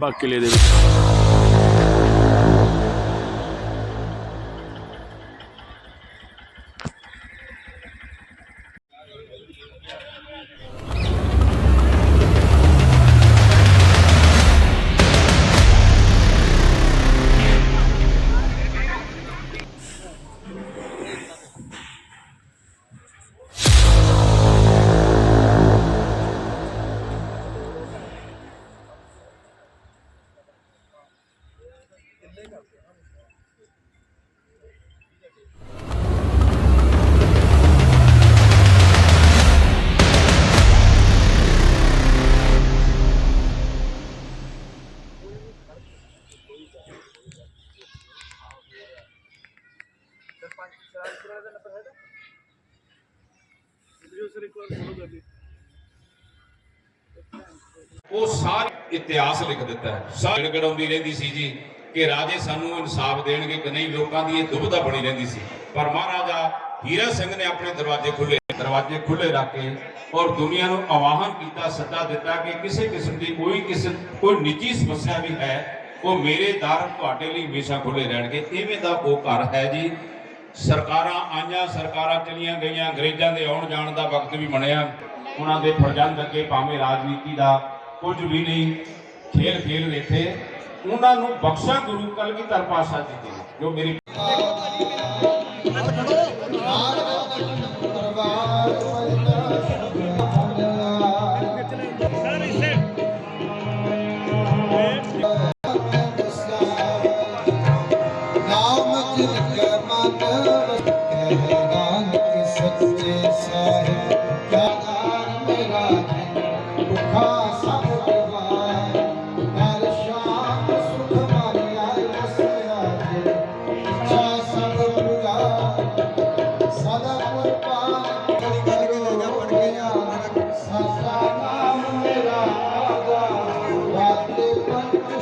ਬਾਗ ਕਿਲੇ ਦੇ ਵਿੱਚ। ਇਤਿਹਾਸ ਲਿਖ ਦਿੱਤਾ ਹੈ। ਸਾਰੀ ਰਹਿੰਦੀ ਸੀ ਜੀ ਕਿ ਰਾਜੇ ਸਾਨੂੰ ਇਨਸਾਫ ਦੇਣਗੇ ਕਿ ਨਹੀਂ, ਲੋਕਾਂ ਦੀ ਇਹ ਦੁਬਧਾ ਬਣੀ ਰਹਿੰਦੀ ਸੀ। ਪਰ ਮਹਾਰਾਜਾ ਹੀਰਾ ਸਿੰਘ ਨੇ ਆਪਣੇ ਦਰਵਾਜ਼ੇ ਖੁੱਲੇ ਦਰਵਾਜ਼ੇ ਖੁੱਲੇ ਰੱਖ ਕੇ ਔਰ ਦੁਨੀਆ ਨੂੰ ਆਵਾਹਨ ਕੀਤਾ, ਸੱਦਾ ਦਿੱਤਾ ਕਿ ਕਿਸੇ ਕਿਸਮ ਦੀ ਕੋਈ ਕਿਸੇ ਕੋਈ ਨਿੱਜੀ ਸਮੱਸਿਆ ਵੀ ਹੈ, ਉਹ ਮੇਰੇ ਦਰ ਤੁਹਾਡੇ ਲਈ ਹਮੇਸ਼ਾ ਖੁੱਲੇ ਰਹਿਣਗੇ। ਇਵੇਂ ਦਾ ਉਹ ਘਰ ਹੈ ਜੀ। ਸਰਕਾਰਾਂ ਆਈਆਂ, ਸਰਕਾਰਾਂ ਚਲੀਆਂ ਗਈਆਂ, ਅੰਗਰੇਜ਼ਾਂ ਦੇ ਆਉਣ ਜਾਣ ਦਾ ਵਕਤ ਵੀ ਬਣਿਆ। ਉਹਨਾਂ ਦੇ ਪ੍ਰਜੰਦ ਅੱਗੇ ਭਾਵੇਂ ਰਾਜਨੀਤੀ ਦਾ ਕੁਝ ਵੀ ਨਹੀਂ, ਖੇਲ ਖੇਲ ਰਹੇ ਉਹਨਾਂ ਨੂੰ ਬਖਸ਼ਾ ਗੁਰੂ ਕਲਗੀਧਰ ਪਾਸ਼ਾ ਜੀ ਦੇ, ਜੋ ਮੇਰੀ ਨਾਮ ਜਿਨ ਕੈ ਮਨ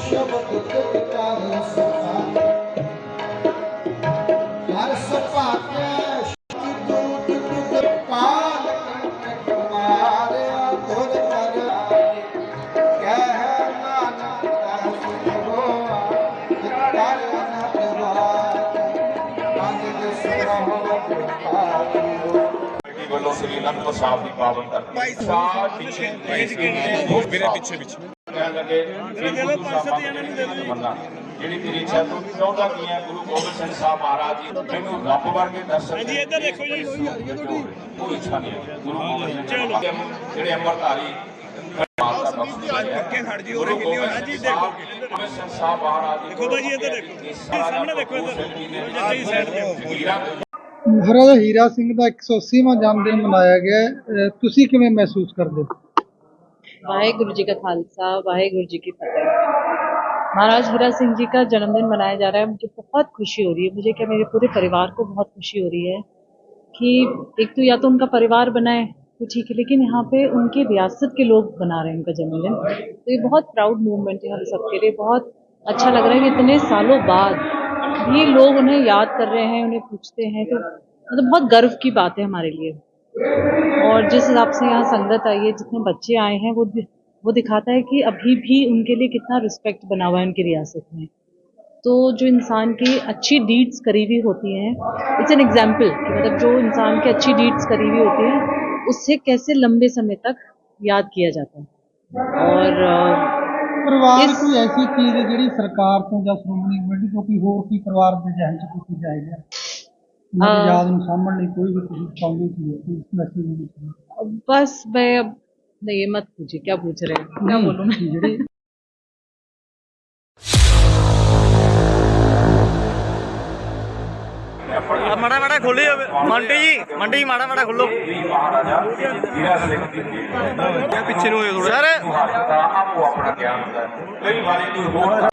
ਸ਼ਬਦ ਤਿਤ ਕਰ ਸਖਾ ਹਰ ਸੁਭਾਗਿਆ ਸ਼ਿ ਦੂਤ ਦੁਤ ਕਾਲ ਕੰਟਕ ਮਾਰਿਆ ਧੁਰ ਮਰਾਏ ਕਹਿ ਨਾਨਕ ਦਾਸ ਹੋਆ ਕਰ ਅਨਹਦ ਬਾਤ ਪੰਜ ਦਸਰੋ ਪਾਇਓ ਪਾਰਟੀ ਵੱਲੋਂ ਸ੍ਰੀ ਅਨੰਦਪੁਰ ਸਾਹਿਬ। ਦੀ ਪਾਵਨ ਧਰਤੀ ਸਾਡੀ ਮੇਰੇ ਪਿੱਛੇ ਪਿੱਛੇ ਕਹਿਣ ਲੱਗੇ ਜਿਹੜੀ ਤੇਰੀ ਇੱਛਾ ਤੂੰ ਚਾਹੁੰਦਾ ਕੀ ਹੈ ਗੁਰੂ ਗੋਬਿੰਦ ਸਿੰਘ ਸਾਹਿਬ ਮਹਾਰਾਜ ਜੀ ਮੈਨੂੰ ਰੱਬ ਵਰਗੇ ਦਰਸ਼ਨ ਜੀ ਇੱਧਰ ਦੇਖੋ ਜੀ। ਕੋਈ ਇੱਛਾ ਨਹੀਂ ਹੈ ਗੁਰੂ ਗੋਬਿੰਦ ਸਿੰਘ ਜੀ ਜਿਹੜੇ ਅੰਮ੍ਰਿਤਧਾਰੀ ਅੱਗੇ ਖੜ ਜੀ ਉਹਨੇ ਕਿੰਨੀ ਹੋਣਾ ਜੀ ਦੇਖੋ। ਗੋਬਿੰਦ ਸਿੰਘ ਸਾਹਿਬ ਮਹਾਰਾਜ ਜੀ ਦੇਖੋ ਬਾਜੀ ਇੱਧਰ ਦੇਖੋ। ਸਾਹਮਣੇ ਦੇਖੋ ਇੱਧਰ। ਜੱਜੀ ਸਾਈਡ ਤੇ ਮਹਾਰਾਜਾ ਹੀਰਾ ਸਿੰਘ ਦਾ 180ਵਾਂ ਜਨਮ ਦਿਨ ਮਨਾਇਆ ਗਿਆ ਤੁਸੀਂ ਕਿਵੇਂ ਮਹਿਸੂਸ ਕਰਦੇ ਹੋ? वाहेगुरु जी का खालसा, वाहेगुरु जी की फतेह। महाराज हीरा सिंह जी का जन्मदिन मनाया जा रहा है, मुझे बहुत खुशी हो रही है। मुझे क्या मेरे पूरे परिवार को बहुत खुशी हो रही है कि एक तो या तो उनका परिवार बनाए तो ठीक है लेकिन यहाँ पे उनके रियासत के लोग बना रहे हैं उनका जन्मदिन। तो ये बहुत प्राउड मूवमेंट है हम सबके लिए। बहुत अच्छा लग रहा है कि इतने सालों बाद ये लोग उन्हें याद कर रहे हैं, उन्हें पूछते हैं। तो मतलब तो बहुत गर्व की बात है हमारे लिए। और जिस हिसाब से यहाँ संगत आई है जितने बच्चे आए हैं वो दि- वो दिखाता है कि अभी भी उनके लिए कितना रिस्पेक्ट बना हुआ है उनकी रियासत में तो जो इंसान की अच्छी डीड्स करी हुई होती हैं इट्स एन एग्जाम्पल कि मतलब जो इंसान की अच्छी डीड्स करी हुई होती हैं उससे कैसे लंबे समय तक याद किया जाता है और अ, ਪਰਿਵਾਰ ਇਸ- ਕੋਈ ਐਸੀ ਚੀਜ਼ ਹੈ ਜਿਹੜੀ ਸਰਕਾਰ ਤੋਂ ਜਾਂ ਸ਼੍ਰੋਮਣੀ ਕਮੇਟੀ ਤੋਂ ਕੋਈ ਹੋਰ ਕੋਈ ਪਰਿਵਾਰ ਦੇ ਜਹਨ ਚ ਕੋਈ ਚੀਜ਼ ਆਈ ਹੈ ਉਹਨਾਂ ਦੀ ਅਹ ਯਾਦ ਨੂੰ ਸਾਂਭਣ ਲਈ ਕੋਈ ਵੀ ਤੁਸੀਂ ਚਾਹੁੰਦੇ ਸੀ ਕੋਈ ਮੈਸੇਜ ਨਹੀਂ बस मैं अब नहीं ये मत पूछिए क्या पूछ रहे हैं क्या बोलूँ मैं ਜਿਹੜੀ ਮਾੜਾ ਮਾੜਾ ਖੋਲੀ ਮੰਡੀ ਜੀ ਮੰਡੀ ਮਾੜਾ ਮਾੜਾ ਖੋਲੋ ਮਹਾਰਾਜਾ ਹੀਰਾ ਸਿੰਘ ਜੀ ਪਿੱਛੇ ਨੂੰ ਹੋ ਸਰ ਦਾ ਆਪੋ ਆਪਣਾ ਗਿਆਨ ਹੁੰਦਾ ਹੈ। ਕਈ ਵਾਰੀ ਕੋਈ ਹੋਰ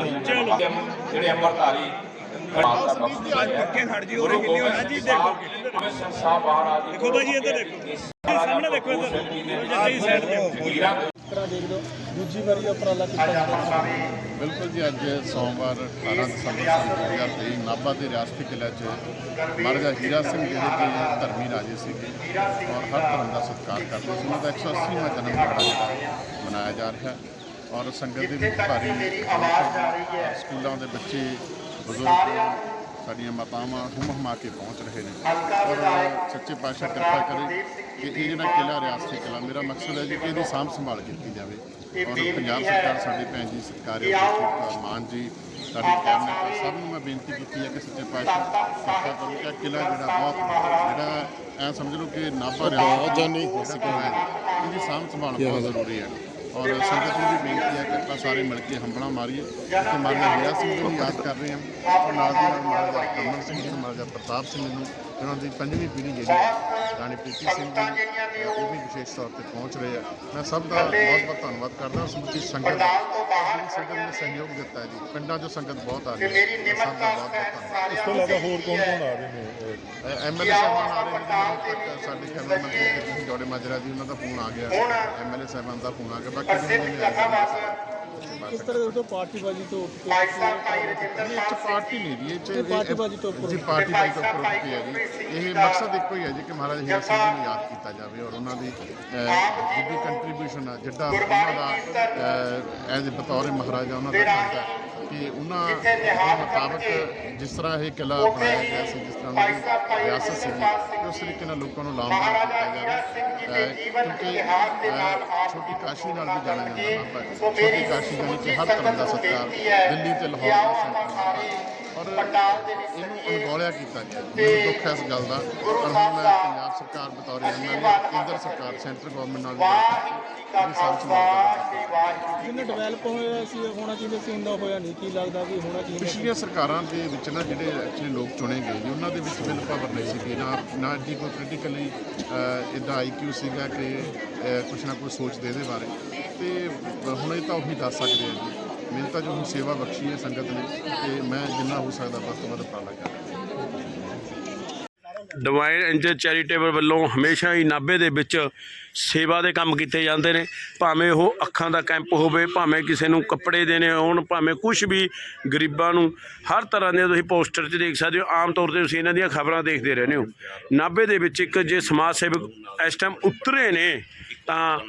ਜਿਹੜੇ ਅੰਮ੍ਰਿਤਧਾਰੀ ਅੱਗੇ ਖੜ ਜੀ ਉਹਨੇ ਕਿੰਨੀ ਹੋਣਾ ਜੀ ਦੇਖੋ ਗੋਬਿੰਦ ਸਾਹਿਬ ਮਹਾਰਾਜ ਦੇਖੋ ਬਾਜੀ ਇੱਧਰ ਦੇਖੋ ਸਾਹਮਣੇ ਦੇਖੋ ਇੱਧਰ ਜੱਜੀ ਸਾਈਡ ਤੇ ਬਿਲਕੁਲ ਜੀ, ਅੱਜ ਸੋਮਵਾਰ 18 ਦਸੰਬਰ ਸੰਨ 2023 ਨਾਭਾ ਦੇ ਰਿਆਸਤੀ ਕਿਲ੍ਹਾ 'ਚ ਮਹਾਰਾਜਾ ਹੀਰਾ ਸਿੰਘ ਜਿਹੜੇ ਕਿ ਧਰਮੀ ਰਾਜੇ ਸੀਗੇ ਔਰ ਹਰ ਧਰਮ ਦਾ ਸਤਿਕਾਰ ਕਰਦੇ ਸੀ। ਉਹਨਾਂ ਦਾ 180ਵਾਂ ਜਨਮ ਦਿਹਾੜਾ ਮਨਾਇਆ ਜਾ ਰਿਹਾ ਔਰ ਸੰਗਤ ਦੇ ਵਿੱਚ ਭਾਰੀ ਸਕੂਲਾਂ ਦੇ ਬੱਚੇ ਬਜ਼ੁਰਗ ਸਾਡੀਆਂ ਮਾਤਾਵਾਂ ਹੁਮ ਹੁਮਾ ਕੇ ਪਹੁੰਚ ਰਹੇ ਨੇ। ਸੱਚੇ ਪਾਤਸ਼ਾਹ ਕਿਰਪਾ ਕਰੇ ਕਿ ਇਹ ਜਿਹੜਾ ਕਿਲਾ ਰਿਆਸਤੀ ਕਿਲਾ ਮੇਰਾ ਮਕਸਦ ਹੈ ਜੀ ਕਿ ਇਹਦੀ ਸਾਂਭ ਸੰਭਾਲ ਕੀਤੀ ਜਾਵੇ। ਔਰ ਪੰਜਾਬ ਸਰਕਾਰ ਸਾਡੀ ਭੈਣ ਜੀ ਸਰਕਾਰੀ ਮਾਨ ਜੀ ਸਾਡੀ ਕੈਬਨਿਟ ਸਭ ਨੂੰ ਮੈਂ ਬੇਨਤੀ ਕੀਤੀ ਹੈ ਕਿ ਸੱਚੇ ਪਾਤਸ਼ਾਹ ਕਿਰਪਾ ਕਰੋ ਕਿ ਕਿਲਾ ਜਿਹੜਾ ਬਹੁਤ ਜਿਹੜਾ ਐ ਸਮਝ ਲਓ ਕਿ ਨਾਭਾ ਰਿਆਸਤ ਜਾਨੀ। ਇਹਦੀ ਸਾਂਭ ਸੰਭਾਲ ਬਹੁਤ ਜ਼ਰੂਰੀ ਹੈ। ਔਰ ਸੰਗਤ ਨੂੰ ਵੀ ਬੇਨਤੀ ਹੈ ਕਿ ਆਪਾਂ ਸਾਰੇ ਮਿਲ ਕੇ ਹੰਬਣਾ ਮਾਰੀਏ। ਤੇ ਮਾਲਾ ਹੀਰਾ ਸਿੰਘ ਨੂੰ ਯਾਦ ਕਰ ਰਹੇ ਹਾਂ। ਔਰ ਨਾਲ ਦੀ ਨਾਲ ਮਾਲਾ ਅਮਰ ਸਿੰਘ ਜੀ, ਮਹਾਰਾਜਾ ਪ੍ਰਤਾਪ ਸਿੰਘ ਨੂੰ ਉਹਨਾਂ ਦੀ ਪੰਜਵੀਂ ਪੀੜ੍ਹੀ ਜਿਹੜੀ ਰਾਣੀ ਪ੍ਰੀਤੀ ਸਿੰਘ ਜੀ ਉਹ ਵੀ ਵਿਸ਼ੇਸ਼ ਤੌਰ ਤੇ ਪਹੁੰਚ ਰਹੇ ਆ। ਮੈਂ ਸਭ ਦਾ ਬਹੁਤ ਬਹੁਤ ਧੰਨਵਾਦ ਕਰਦਾ ਸਮੁੱਚੀ ਸੰਗਤ ਦਾ ਸੰਗਤ ਨੇ ਸਹਿਯੋਗ ਦਿੱਤਾ ਹੈ ਜੀ। ਪਿੰਡਾਂ 'ਚੋਂ ਸੰਗਤ ਬਹੁਤ ਆ ਰਹੀ ਹੈ। ਸਭ ਦਾ ਬਹੁਤ ਬਹੁਤ ਧੰਨਵਾਦ। ਇਸ ਤੋਂ ਇਲਾਵਾ ਹੋਰ ਕੌਣ ਕੌਣ ਆ ਰਹੇ ਨੇ? ਐਮਐਲਏ ਸਾਹਿਬਾਨ ਆ ਰਹੇ ਨੇ ਸਾਡੇ ਕੈਬਨਿਟ ਮੰਤਰੀ ਜੀ ਜੋੜੇ ਮਾਜਰਾ ਜੀ ਉਹਨਾਂ ਦਾ ਫੋਨ ਆ ਗਿਆ। ਐਮਐਲਏ ਸਾਹਿਬਾਨ ਦਾ ਫੋਨ ਆ ਗਿਆ ਬਾਕੀ ਜਿਹੜੇ ਨੇ ਕਿਸ ਤਰ੍ਹਾਂ ਦੇ ਪਾਰਟੀਬਾਜ਼ੀ ਤੋਂ ਉੱਠ ਕੇ ਇਹ ਚ ਪਾਰਟੀ ਨਹੀਂ ਜੀ ਇਹ ਚ ਇਹ ਪਾਰਟੀਬਾਜ਼ੀ ਤੋਂ ਉੱਪਰ ਜੀ ਪਾਰਟੀਬਾਜ਼ੀ ਤੋਂ ਉੱਪਰ ਉੱਠ ਕੇ ਹੈ ਜੀ ਇਹ ਮਕਸਦ ਇੱਕੋ ਹੀ ਹੈ ਜੀ ਕਿ ਮਹਾਰਾਜ ਹੀਰਾ ਸਿੰਘ ਨੂੰ ਯਾਦ ਕੀਤਾ ਜਾਵੇ ਔਰ ਉਹਨਾਂ ਦੀ ਜਿੱਡੀ ਕੰਟਰੀਬਿਊਸ਼ਨ ਹੈ। ਜਿੱਡਾ ਉਹਨਾਂ ਦਾ ਐਜ਼ ਬਤੌਰ ਮਹਾਰਾਜਾ ਉਹਨਾਂ ਦਾ ਕਰਦਾ ਹੈ। ਕਿ ਉਹਨਾਂ ਦੇ ਮੁਤਾਬਕ ਜਿਸ ਤਰ੍ਹਾਂ ਇਹ ਕਿਲਾ ਬਣਾਇਆ ਗਿਆ ਸੀ ਜਿਸ ਤਰ੍ਹਾਂ ਦੀ ਰਿਆਸਤ ਸੀ ਕਿ ਉਸ ਤਰੀਕੇ ਨਾਲ ਲੋਕਾਂ ਨੂੰ ਲਾਭਦਾਇਕ ਕੀਤਾ ਜਾਵੇ ਕਿਉਂਕਿ ਛੋਟੀ ਕਾਸ਼ੀ ਨਾਲ ਵੀ ਜਾਣਿਆ ਜਾਂਦਾ ਨਾਭਾ ਛੋਟੀ ਕਾਸ਼ੀ ਦੇ ਵਿੱਚ ਹਰ ਤਰ੍ਹਾਂ ਦਾ ਸਤਿਕਾਰ ਦਿੱਲੀ ਤੇ ਲਾਹੌਰ ਦਾ ਸੈਂਟਰ ਔਰ ਇਹਨੂੰ ਅਣਗੌਲਿਆ ਕੀਤਾ ਗਿਆ। ਮੈਨੂੰ ਦੁੱਖ ਹੈ ਇਸ ਗੱਲ ਦਾ। ਪਰ ਹੁਣ ਮੈਂ ਪੰਜਾਬ ਸਰਕਾਰ ਬਤੌਰ ਐਮਐਲਏ ਕੇਂਦਰ ਸਰਕਾਰ ਸੈਂਟਰ ਗਵਰਨਮੈਂਟ ਨਾਲ ਵੀ ਗੱਲ ਕੀਤੀ ਇਹਦੀ ਸਾਂਭ ਸੰਭਾਲ ਕਰਾਂਗੇ ਜਿੰਨੇ ਡਿਵੈਲਪ ਹੋਇਆ ਸੀ ਹੋਣਾ ਚਾਹੀਦਾ ਸੀ ਹੁੰਦਾ ਹੋਇਆ ਨਹੀਂ ਕੀ ਲੱਗਦਾ ਵੀ ਹੋਣਾ ਚਾਹੀਦਾ ਸੀ? ਪਿਛਲੀਆਂ ਸਰਕਾਰਾਂ ਦੇ ਵਿੱਚ ਨਾ ਜਿਹੜੇ ਐਕਚੁਅਲੀ ਲੋਕ ਚੁਣੇ ਗਏ ਜੀ ਉਹਨਾਂ ਦੇ ਵਿੱਚ ਬਿਲ ਪਾਵਰ ਨਹੀਂ ਸੀ ਨਾ ਨਾ ਜੀ ਕੋਈ ਪੋਲੀਟੀਕਲੀ ਇਦਾਂ ਆਈਕਿਊ ਸੀਗਾ ਕਿ ਕੁਛ ਨਾ ਕੁਛ ਸੋਚਦੇ ਇਹਦੇ ਬਾਰੇ। ਤੇ ਹੁਣ ਇਹ ਤਾਂ ਉਹੀ ਦੱਸ ਸਕਦੇ ਆ ਜੀ। ਮੈਨੂੰ ਤਾਂ ਜੋ ਹੁਣ ਸੇਵਾ ਬਖਸ਼ੀ ਹੈ ਸੰਗਤ ਨੇ, ਤੇ ਮੈਂ ਜਿੰਨਾ ਹੋ ਸਕਦਾ ਵੱਧ ਤੋਂ ਵੱਧ ਉਪਰਾਲਾ ਕਰਾਂ। ਡਿਵਾਈਨ ਐਂਜਲ ਚੈਰੀਟੇਬਲ ਵੱਲੋਂ ਹਮੇਸ਼ਾ ਹੀ ਨਾਭੇ ਦੇ ਵਿੱਚ ਸੇਵਾ ਦੇ ਕੰਮ ਕੀਤੇ ਜਾਂਦੇ ਨੇ। ਭਾਵੇਂ ਉਹ ਅੱਖਾਂ ਦਾ ਕੈਂਪ ਹੋਵੇ, ਭਾਵੇਂ ਕਿਸੇ ਨੂੰ ਕੱਪੜੇ ਦੇਣੇ ਹੋਣ, ਭਾਵੇਂ ਕੁਝ ਵੀ ਗਰੀਬਾਂ ਨੂੰ, ਹਰ ਤਰ੍ਹਾਂ ਦੇ ਤੁਸੀਂ ਪੋਸਟਰ 'ਚ ਦੇਖ ਸਕਦੇ ਹੋ। ਆਮ ਤੌਰ ਤੇ ਤੁਸੀਂ ਇਹਨਾਂ ਦੀਆਂ ਖਬਰਾਂ ਦੇਖਦੇ ਰਹਿੰਦੇ ਹੋ। ਨਾਭੇ ਦੇ ਵਿੱਚ ਇੱਕ ਜੇ ਸਮਾਜ ਸੇਵਕ ਇਸ ਟਾਈਮ ਉਤਰੇ ਨੇ ਤਾਂ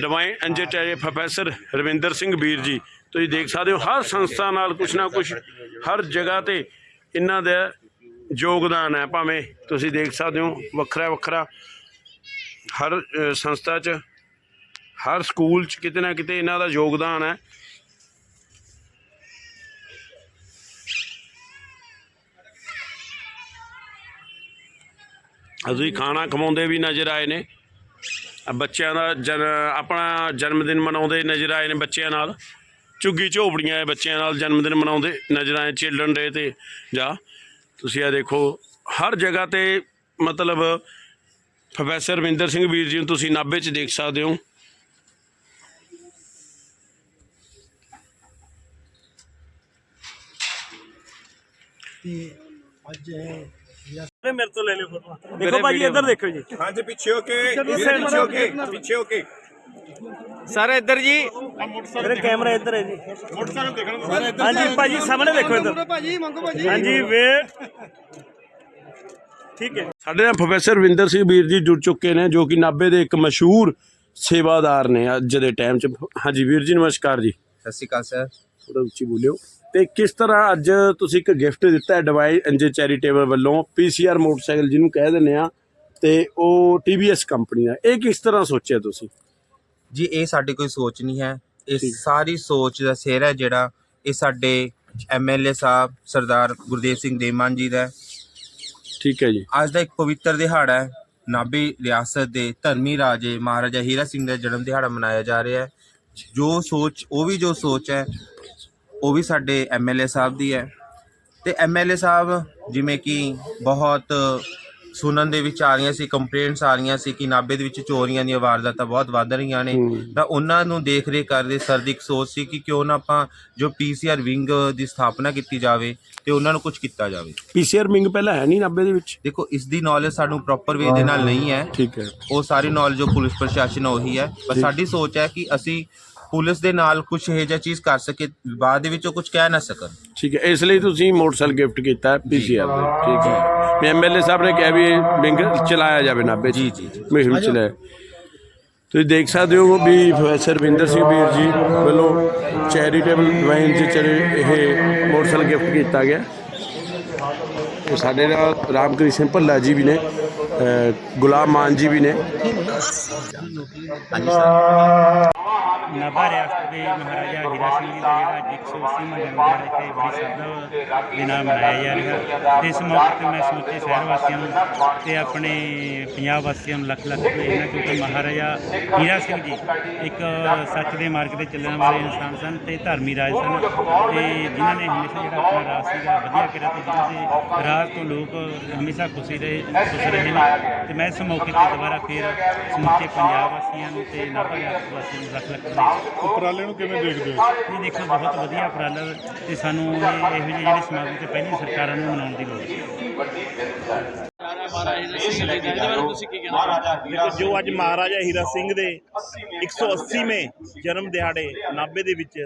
divine angel professor Ravinder Singh Veer ji, ਤੁਸੀਂ ਦੇਖ ਸਕਦੇ ਹੋ, ਹਰ ਸੰਸਥਾ ਨਾਲ ਕੁਛ ਨਾ ਕੁਛ, ਹਰ ਜਗ੍ਹਾ ਤੇ ਇਹਨਾਂ ਦਾ ਯੋਗਦਾਨ ਹੈ। ਭਾਵੇਂ ਤੁਸੀਂ ਦੇਖ ਸਕਦੇ ਹੋ, ਵੱਖਰਾ ਵੱਖਰਾ ਹਰ ਸੰਸਥਾ 'ਚ, ਹਰ ਸਕੂਲ 'ਚ ਕਿਤੇ ਨਾ ਕਿਤੇ ਇਹਨਾਂ ਦਾ ਯੋਗਦਾਨ ਹੈ। ਅਸੀਂ ਖਾਣਾ ਖਵਾਉਂਦੇ ਵੀ ਨਜ਼ਰ ਆਏ ਨੇ। ਬੱਚਿਆਂ ਦਾ ਜਨ ਆਪਣਾ ਜਨਮ ਦਿਨ ਮਨਾਉਂਦੇ ਨਜ਼ਰ ਆਏ ਨੇ ਬੱਚਿਆਂ ਨਾਲ। ਝੁੱਗੀ ਝੋਪੜੀਆਂ ਦੇ ਬੱਚਿਆਂ ਨਾਲ ਜਨਮ ਦਿਨ ਮਨਾਉਂਦੇ ਨਜ਼ਰ ਆਏ ਚਿਲਡਰਨ ਡੇ ਤੇ। ਜਾਂ, ਤੁਸੀਂ ਆ ਦੇਖੋ, ਹਰ ਜਗ੍ਹਾ ਤੇ ਮਤਲਬ ਪ੍ਰੋਫੈਸਰ ਰਵਿੰਦਰ ਸਿੰਘ ਵੀਰ ਜੀ ਨੂੰ ਤੁਸੀਂ ਨਾਭੇ 'ਚ ਦੇਖ ਸਕਦੇ ਹੋ। ਮੇਰੇ ਤੋਂ ਲੈ ਲਿਓ ਫੋਟੋ। ਦੇਖੋ ਭਾਜੀ ਇੱਧਰ ਦੇਖੋ ਜੀ। ਹਾਂਜੀ ਪਿੱਛੇ ਹੋ ਕੇ ਪਿੱਛੇ ਹੋ ਕੇ ਪਿੱਛੇ ਹੋ ਕੇ। ਸਰ ਇੱਧਰ ਜੀ। ਮੇਰੇ ਕੈਮਰਾ ਇੱਧਰ ਹੈ ਜੀ। ਹਾਂਜੀ ਭਾਜੀ ਸਾਹਮਣੇ ਦੇਖੋ ਇੱਧਰ। ਭਾਜੀ ਮੰਗੋ ਭਾਜੀ। ਹਾਂਜੀ ਵੇਟ ਠੀਕ ਹੈ। ਸਾਡੇ ਨਾਲ ਪ੍ਰੋਫੈਸਰ ਰਵਿੰਦਰ ਸਿੰਘ ਵੀਰ ਜੀ ਜੁੜ ਚੁੱਕੇ ਨੇ ਜੋ ਕਿ ਨਾਭੇ ਦੇ ਇੱਕ ਮਸ਼ਹੂਰ ਸੇਵਾਦਾਰ ਨੇ ਅੱਜ ਦੇ ਟਾਈਮ 'ਚ। ਹਾਂਜੀ ਵੀਰ ਜੀ ਨਮਸਕਾਰ ਜੀ। ਸਤਿ ਸ਼੍ਰੀ ਅਕਾਲ ਸਰ। ਥੋੜਾ ਉੱਚੀ ਬੋਲਿਓ। ਤੇ ਕਿਸ ਤਰ੍ਹਾਂ ਅੱਜ ਤੁਸੀਂ ਇੱਕ ਗਿਫਟ ਦਿੱਤਾ ਹੈ ਡਿਵਾਈਨ ਐਂਜਲ ਚੈਰੀਟੇਬਲ ਵੱਲੋਂ ਪੀਸੀਆਰ ਮੋਟਰਸਾਈਕਲ ਜਿਹਨੂੰ ਕਹਿ ਦਿੰਦੇ ਆ ਤੇ ਉਹ ਟੀਵੀਐਸ ਕੰਪਨੀ ਦਾ। ਇਹ ਕਿਸ ਤਰ੍ਹਾਂ ਸੋਚਿਆ ਤੁਸੀਂ? ਜੀ ਇਹ ਸਾਡੀ ਕੋਈ ਸੋਚ ਨਹੀਂ ਹੈ। ਇਹ। ਸਾਰੀ ਸੋਚ ਦਾ ਸਿਰ ਹੈ ਜਿਹੜਾ ਇਹ ਸਾਡੇ ਐਮਐਲਏ ਸਾਹਿਬ ਸਰਦਾਰ ਗੁਰਦੇਵ ਸਿੰਘ ਦੇਮਾਨ ਜੀ ਦਾ ਹੈ। ਠੀਕ ਹੈ ਜੀ। ਅੱਜ ਦਾ ਇੱਕ ਪਵਿੱਤਰ ਦਿਹਾੜਾ ਹੈ। ਨਾਭੀ ਰਿਆਸਤ ਦੇ ਧਰਮੀ ਰਾਜੇ ਮਹਾਰਾਜਾ ਹੀਰਾ ਸਿੰਘ ਦਾ ਜਨਮ ਦਿਹਾੜਾ ਮਨਾਇਆ ਜਾ ਰਿਹਾ ਹੈ। ਜੋ ਸੋਚ ਉਹ ਵੀ ਜੋ ਸੋਚ ਹੈ ਉਹ ਵੀ ਸਾਡੇ ਐਮਐਲਏ ਸਾਹਿਬ ਦੀ ਹੈ। ਤੇ ਐਮਐਲਏ ਸਾਹਿਬ ਜਿਵੇਂ ਕਿ ਬਹੁਤ ਸੁਣਨ ਦੇ ਵਿੱਚ ਆ ਰਹੀਆਂ ਸੀ ਕੰਪਲੇਂਟਸ ਆ ਰਹੀਆਂ ਸੀ ਕਿ ਨਾਭੇ ਦੇ ਵਿੱਚ ਚੋਰੀਆਂ ਦੀਆਂ ਵਾਰਦਾਤਾਂ ਬਹੁਤ ਵੱਧ ਰਹੀਆਂ ਨੇ। ਤਾਂ ਉਹਨਾਂ ਨੂੰ ਦੇਖ ਰੇਖ ਕਰਦੇ ਸਰ ਦੀ ਇੱਕ ਸੋਚ ਸੀ ਕਿ ਕਿਉਂ ਨਾ ਆਪਾਂ ਜੋ ਪੀਸੀਆਰ ਵਿੰਗ ਦੀ ਸਥਾਪਨਾ ਕੀਤੀ ਜਾਵੇ ਤੇ ਉਹਨਾਂ ਨੂੰ ਕੁਝ ਕੀਤਾ ਜਾਵੇ। ਪੀਸੀਆਰ ਵਿੰਗ ਪਹਿਲਾਂ ਹੈ ਨਹੀਂ ਨਾਭੇ ਦੇ ਵਿੱਚ? ਦੇਖੋ ਇਸ ਦੀ ਨੌਲੇਜ ਸਾਨੂੰ ਪ੍ਰੋਪਰ ਵੇ ਦੇ ਨਾਲ ਨਹੀਂ ਹੈ। ਠੀਕ ਹੈ। ਉਹ ਸਾਰੀ ਨੌਲੇਜ ਜੋ ਪੁਲਿਸ ਪ੍ਰਸ਼ਾਸਨ ਉਹੀ ਹੈ। ਪਰ ਸਾਡੀ ਸੋਚ ਹੈ ਕਿ ਅਸੀਂ ਪੁਲਿਸ ਦੇ ਨਾਲ ਕੁਝ ਇਹੋ ਜਿਹਾ ਚੀਜ਼ ਕਰ ਸਕੇ ਬਾਅਦ ਦੇ ਵਿੱਚ ਉਹ ਕੁਝ ਕਹਿ ਨਾ ਸਕਣ। ਠੀਕ ਹੈ ਇਸ ਲਈ ਤੁਸੀਂ ਮੋਟਰਸਾਈਕਲ ਗਿਫਟ ਕੀਤਾ ਪੀਸੀਆਰ ਦਾ। ਠੀਕ ਹੈ। ਐਮਐਲਏ ਸਾਹਿਬ ਨੇ ਕਿਹਾ ਵੀ ਵਿੰਗ ਚਲਾਇਆ ਜਾਵੇ 'ਚ ਜੀ, ਜੀ। ਮੁਹਿੰਮ ਚਲਾਇਆ ਤੁਸੀਂ ਦੇਖ ਸਕਦੇ ਹੋ ਵੀ ਪ੍ਰੋਫੈਸਰ ਰਵਿੰਦਰ ਸਿੰਘ ਵੀਰ ਜੀ ਵੱਲੋਂ ਚੈਰੀਟੇਬਲ ਡਿਵਾਈਨ ਚ ਚਲੇ ਇਹ ਮੋਟਰਸਾਈਕਲ ਗਿਫਟ ਕੀਤਾ ਗਿਆ। ਤੇ ਸਾਡੇ ਨਾਲ ਰਾਮਕ੍ਰਿਸ਼ਨ ਭੱਲਾ ਜੀ ਵੀ ਨੇ ਗੁਲਾਮ ਮਾਨ ਜੀ ਵੀ ਨੇ। ਨਾਭਾ ਰਿਆਸਤ ਦੇ ਮਹਾਰਾਜਾ ਹੀਰਾ ਸਿੰਘ ਜੀ ਦਾ ਜਿਹੜਾ ਅੱਜ 180ਵਾਂ ਜਨਮ ਦਿਹਾੜਾ ਇੱਥੇ ਬੜੀ ਸ਼ਰਧਾ ਦੇ ਨਾਲ ਮਨਾਇਆ ਜਾ ਰਿਹਾ ਤੇ ਇਸ ਮੌਕੇ ਤੇ ਮੈਂ ਸਮੁੱਚੇ ਸ਼ਹਿਰ ਵਾਸੀਆਂ ਨੂੰ ਤੇ ਆਪਣੇ ਪੰਜਾਬ ਵਾਸੀਆਂ ਨੂੰ ਲੱਖ ਲੱਖ ਵਧਾਈਆਂ ਕਿਉਂਕਿ ਮਹਾਰਾਜਾ ਹੀਰਾ ਸਿੰਘ ਜੀ ਇੱਕ ਸੱਚ ਦੇ ਮਾਰਗ ਤੇ ਚੱਲਣ ਵਾਲੇ ਇਨਸਾਨ ਸਨ ਤੇ ਧਰਮੀ ਰਾਜ ਸਨ। ਤੇ ਜਿਨ੍ਹਾਂ ਨੇ ਹਮੇਸ਼ਾ ਜਿਹੜਾ ਆਪਣਾ ਰਾਜ ਸੀਗਾ ਵਧੀਆ ਕਰਿਆ ਤੇ ਜਿਨ੍ਹਾਂ ਦੇ ਰਾਜ ਤੋਂ ਲੋਕ ਹਮੇਸ਼ਾ ਖੁਸ਼ੀ ਰਹੇ, ਖੁਸ਼ ਰਹੇ ਨੇ। ਤੇ ਮੈਂ ਇਸ ਮੌਕੇ ਤੇ ਦੁਬਾਰਾ ਫੇਰ ਸਮੁੱਚੇ ਪੰਜਾਬ ਵਾਸੀਆਂ ਨੂੰ ਤੇ ਨਾਭਾ ਰਿਆਸਤ ਵਾਸੀਆਂ ਨੂੰ ਲੱਖ ਲੱਖ ਉਪਰਾਲੇ ਨੂੰ ਕਿਵੇਂ ਦੇਖਦੇ ਹੋ? ਇਹ ਦੇਖੋ ਬਹੁਤ ਵਧੀਆ ਉਪਰਾਲਾ ਤੇ ਸਾਨੂੰ ਇਹ ਇਹੋ ਜਿਹੇ ਜਿਹੜੇ ਸਮਾਗਮ ਤੇ ਪਹਿਲੀ ਸਰਕਾਰਾਂ ਨੂੰ ਮਨਾਉਣ ਦੀ ਲੋੜ ਹੈ। ਜੋ ਅੱਜ ਮਹਾਰਾਜਾ ਹੀਰਾ ਸਿੰਘ ਦੇ 180ਵੇਂ ਜਨਮ ਦਿਹਾੜੇ ਨਾਭੇ ਦੇ ਵਿੱਚ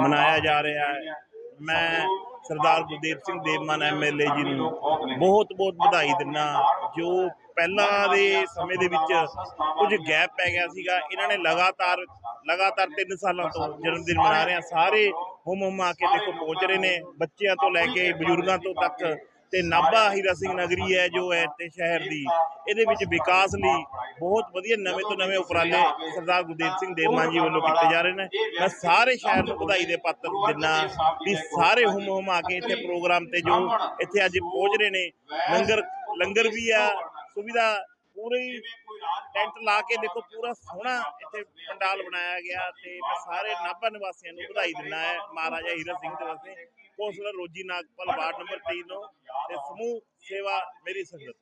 ਮਨਾਇਆ ਜਾ ਰਿਹਾ ਹੈ। ਮੈਂ ਸਰਦਾਰ ਗੁਰਦੇਵ ਸਿੰਘ ਦੇਵਮਾਨ ਐਮਐਲਏ ਜੀ ਨੂੰ ਬਹੁਤ ਬਹੁਤ ਵਧਾਈ ਦਿੰਦਾ ਜੋ ਪਹਿਲਾਂ ਦੇ ਸਮੇਂ ਦੇ ਵਿੱਚ ਕੁਝ ਗੈਪ ਪੈ ਗਿਆ ਸੀਗਾ ਇਹਨਾਂ ਨੇ ਲਗਾਤਾਰ ਲਗਾਤਾਰ 3 ਸਾਲਾਂ ਤੋਂ ਜਨਮ ਦਿਨ ਮਨਾ ਰਹੇ ਆ। ਸਾਰੇ ਹੁਮ ਹੁਮ ਆ ਕੇ ਦੇਖੋ ਪਹੁੰਚ ਰਹੇ ਨੇ। ਬੱਚਿਆਂ ਤੋਂ ਲੈ ਕੇ ਬਜ਼ੁਰਗਾਂ ਤੋਂ ਤੱਕ ਤੇ ਨਾਭਾ ਹੀਰਾ ਸਿੰਘ ਨਗਰੀ ਹੈ ਜੋ ਹੈ ਤੇ ਸ਼ਹਿਰ ਦੀ। ਇਹਦੇ ਵਿੱਚ ਵਿਕਾਸ ਲਈ ਬਹੁਤ ਵਧੀਆ ਨਵੇਂ ਤੋਂ ਨਵੇਂ ਉਪਰਾਲੇ ਸਰਦਾਰ ਗੁਰਦੇਵ ਸਿੰਘ ਦੇਵਮਾਨ ਜੀ ਵੱਲੋਂ ਕੀਤੇ ਜਾ ਰਹੇ ਨੇ। ਮੈਂ ਸਾਰੇ ਸ਼ਹਿਰ ਨੂੰ ਵਧਾਈ ਦੇ ਪਾਤਰ ਦਿੰਦਾ ਵੀ ਸਾਰੇ ਹੁਮ ਹੁਮ ਆ ਕੇ ਇੱਥੇ ਪ੍ਰੋਗਰਾਮ ਤੇ ਜੋ ਇੱਥੇ ਅੱਜ ਪਹੁੰਚ ਰਹੇ ਨੇ। ਲੰਗਰ ਲੰਗਰ ਵੀ ਆ, ਸੁਵਿਧਾ ਪੂਰੀ ਟੈਂਟ ਲਾ ਕੇ ਦੇਖੋ ਪੂਰਾ ਸੋਹਣਾ ਇੱਥੇ ਪੰਡਾਲ ਬਣਾਇਆ ਗਿਆ ਤੇ ਮੈਂ ਸਾਰੇ ਨਾਭਾ ਨਿਵਾਸੀਆਂ ਨੂੰ ਵਧਾਈ ਦਿੰਦਾ ਹੈ ਮਹਾਰਾਜਾ ਹੀਰਾ ਸਿੰਘ ਦੇ ਵਾਸਤੇ। Councillor Rosy Nagpal ward number 3 ਨੂੰ? ਤੇ ਸਮੂਹ ਸੇਵਾ ਮੇਰੀ ਸੰਗਤ।